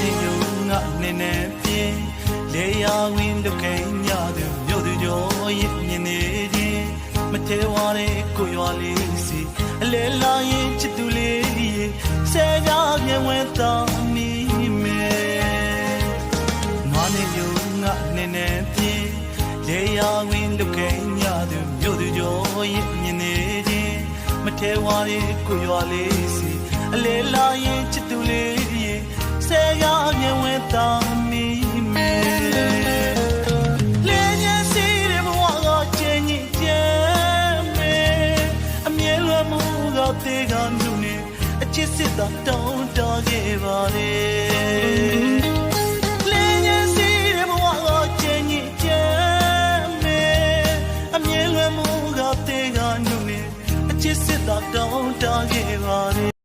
နေယုံငါနေနေပြင်းလေယာဝင်ဒုက္ခိညသူမြို့သူကျော်ရင်မြင်နေခြင်းမထဲဝါတဲ့ကိုရွာလေးစီအလဲလာရင်ချစ်သူလေးရေဆဲကြမြဲဝဲတော်မီမဲငါနေယုံငါနေနေပြင်းလေယာဝင်ဒုက္ခိညသူမြို့သူကျော်ရင်မြင်နေခြင်းမထဲဝါတဲ့ကိုရွာလေးစီအလဲလာရင်ချစ်သူလေးရေဆဲ ကြမြဲဝဲတော်မီမဲလေညစီရဘဝကကျင်းညစ်ကျဲမယ်အမြဲလွယ်မှုကတေကနုနေအချစ်စစ်သာတောင်းတခဲ့ပါလေလေညစီရဘဝကကျင်းညစ်ကျဲမယ်အမြဲလွယ်မှုကတေကနုနေအချစ်စစ်သာတောင်းတခဲ့ပါလေ